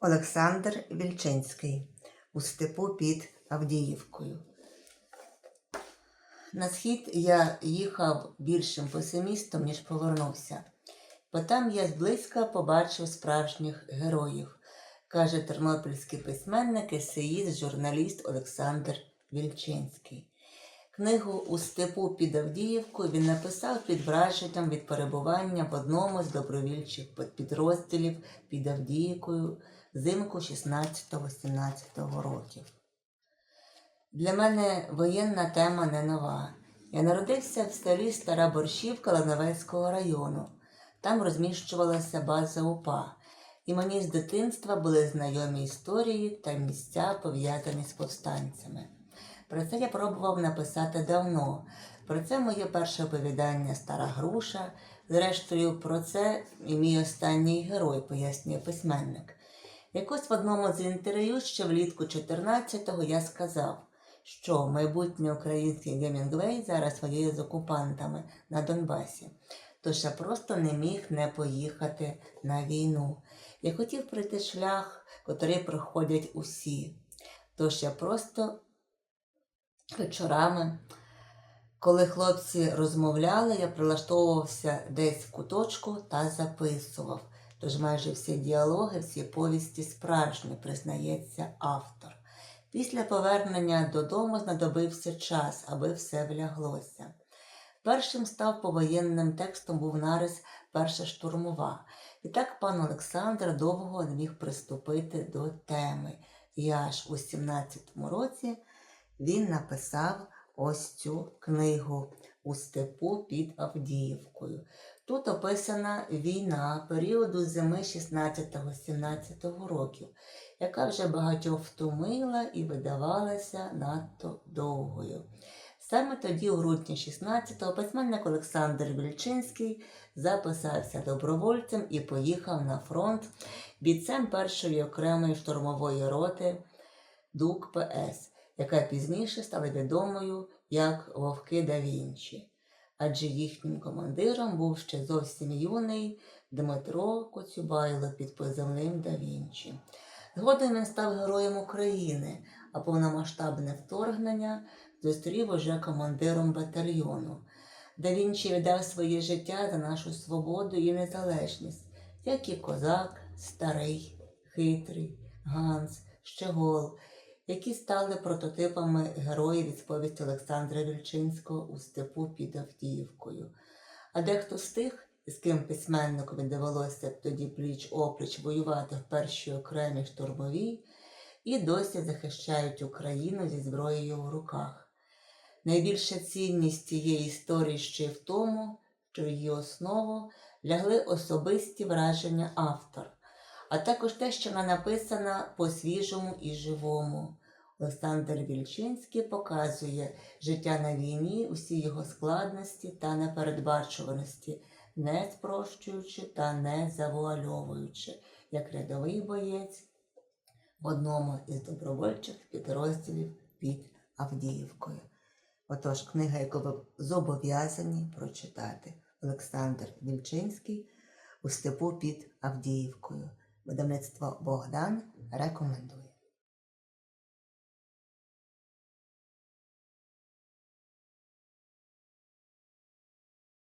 Олександр Вільчинський у степу під Авдіївкою. На схід я їхав більшим песимістом, ніж повернувся, бо там я зблизька побачив справжніх героїв, каже тернопільський письменник, есеїст, журналіст Олександр Вільчинський. Книгу у степу під Авдіївкою він написав під враженням від перебування в одному з добровільчих підрозділів під Авдіївкою взимку 16-17 років. Для мене воєнна тема не нова. Я народився в селі Стара Борщівка Лановецького району. Там розміщувалася база УПА, і мені з дитинства були знайомі історії та місця, пов'язані з повстанцями. Про це я пробував написати давно. Про це моє перше оповідання Стара груша. Зрештою, про це і мій останній герой, пояснює письменник. Якось в одному з інтерв'ю ще влітку 14-го я сказав, що майбутній український Гемінгвей зараз воює з окупантами на Донбасі. Тож я просто не міг не поїхати на війну. Я хотів пройти шлях, котрий проходять усі. Тож я просто вечорами, коли хлопці розмовляли, я прилаштовувався десь в куточку та записував. Тож майже всі діалоги, всі повісті справжні, признається автор. Після повернення додому знадобився час, аби все вляглося. Першим став повоєнним текстом був нарис Перша штурмова. І так пан Олександр довго не міг приступити до теми. І аж у 17-му році він написав ось цю книгу у степу під Авдіївкою. Тут описана війна періоду зими 16-17 років, яка вже багатьох втомила і видавалася надто довгою. Саме тоді, у грудні 16-го, письменник Олександр Вільчинський записався добровольцем і поїхав на фронт бійцем першої окремої штурмової роти ДУК ПС, яка пізніше стала відомою як Вовки да Вінчі. Адже їхнім командиром був ще зовсім юний Дмитро Коцюбайло під позивним да Вінчі. Згодом він став героєм України, а повномасштабне вторгнення зустрів уже командиром батальйону. Да Вінчі віддав своє життя за нашу свободу і незалежність, як і козак, старий, хитрий, Ганс, Щегол, які стали прототипами героїв від сповісті Олександра Вільчинського у степу під Авдіївкою. А дехто з тих, з ким письменникові довелося тоді пліч опліч воювати в першій окремій штурмовій, і досі захищають Україну зі зброєю в руках. Найбільша цінність цієї історії ще й в тому, що в її основу лягли особисті враження автора, а також те, що вона написана по-свіжому і живому. Олександр Вільчинський показує життя на війні, усі його складності та непередбачуваності, не спрощуючи та не завуальовуючи, як рядовий боєць в одному із добровольчих підрозділів під Авдіївкою. Отож, книга, яку ви зобов'язані прочитати Олександр Вільчинський у степу під Авдіївкою. Видавництво Богдан рекомендує.